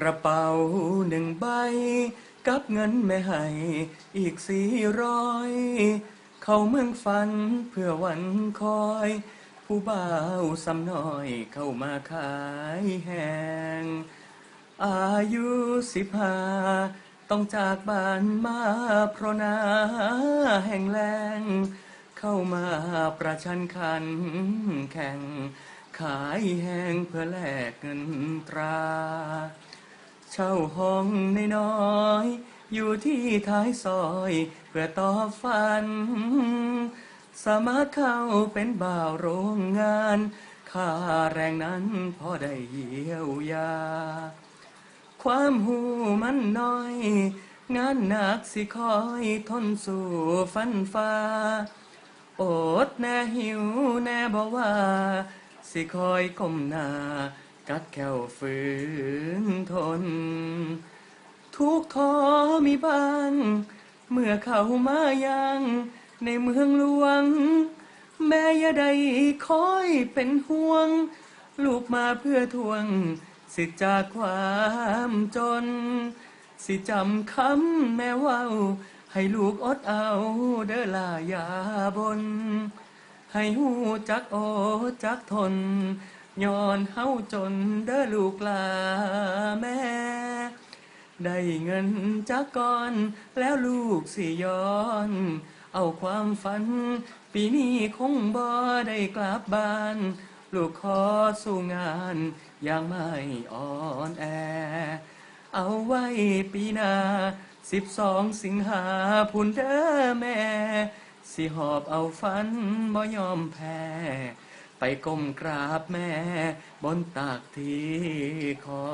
กระเป๋าหนึ่งใบ กับเงินแม่ให้ อีกสี่ร้อย เข้าเมืองฝันเพื่อวันคอย ผู้บ่าวสำน้อยเข้ามาขายแหงอายุสิบห้าต้องจากบ้านมาเพราะนาแห่งแรงเข้ามาประชันขันแข่ง ขายแหงเพื่อแลกเงินตรา ช่าห้องน้อยๆอยู่ที่ท้ายซอย เพื่อต่อฝัน สามารถเข้าเป็นบ่าวโรงงาน ค่าแรงนั้นพอได้เยียวยา ความหูมันน้อย งานหนักสิคอยทนสู่ฟันฟ้า อดแน่หิวแน่บอกว่า สิคอยก้มหน้า กัดแก้วฝืนทน ทุกข์ท้อมีบ้าง เมื่อเขามายังในเมืองหลวง แม่ย่าได้คอยเป็นห่วง ลูกมาเพื่อทวง สิจากความจน สิจำคำแม่ว่า ให้ลูกอดเอาเด้อลายาบน ให้หูจักโอจักทน ย้อนเฮาจนเด้อลูกลาแม่ ได้เงินจากก่อนแล้วลูกสิย้อน เอาความฝัน ปีนี้คงบ่ได้กลับบ้าน ลูกขอสู้งานอย่างไม่อ่อนแอ เอาไว้ปีหน้าสิบสองสิงหาพุ่นเด้อแม่ สิหอบเอาฝันบ่ยอมแพ้ ไปก้มกราบแม่บนตากที่คอ